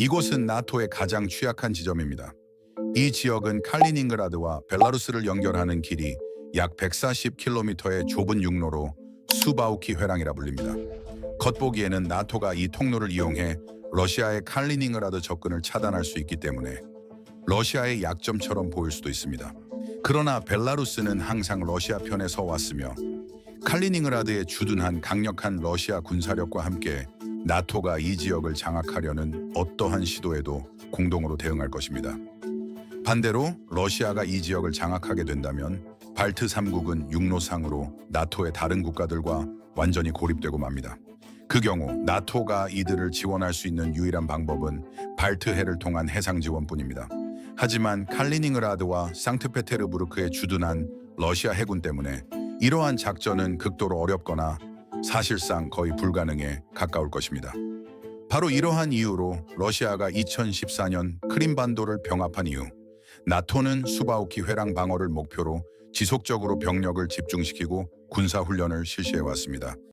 이곳은 나토의 가장 취약한 지점입니다. 이 지역은 칼리닝그라드와 벨라루스를 연결하는 길이 약 140km의 좁은 육로로 수바우키 회랑이라 불립니다. 겉보기에는 나토가 이 통로를 이용해 러시아의 칼리닝그라드 접근을 차단할 수 있기 때문에 러시아의 약점처럼 보일 수도 있습니다. 그러나 벨라루스는 항상 러시아 편에 서 왔으며 칼리닝그라드에 주둔한 강력한 러시아 군사력과 함께 나토가 이 지역을 장악하려는 어떠한 시도에도 공동으로 대응할 것입니다. 반대로 러시아가 이 지역을 장악하게 된다면 발트 3국은 육로상으로 나토의 다른 국가들과 완전히 고립되고 맙니다. 그 경우 나토가 이들을 지원할 수 있는 유일한 방법은 발트해를 통한 해상 지원뿐입니다. 하지만 칼리닝그라드와 상트페테르부르크에 주둔한 러시아 해군 때문에 이러한 작전은 극도로 어렵거나 사실상 거의 불가능에 가까울 것입니다. 바로 이러한 이유로 러시아가 2014년 크림반도를 병합한 이후 나토는 수바우키 회랑 방어를 목표로 지속적으로 병력을 집중시키고 군사 훈련을 실시해 왔습니다.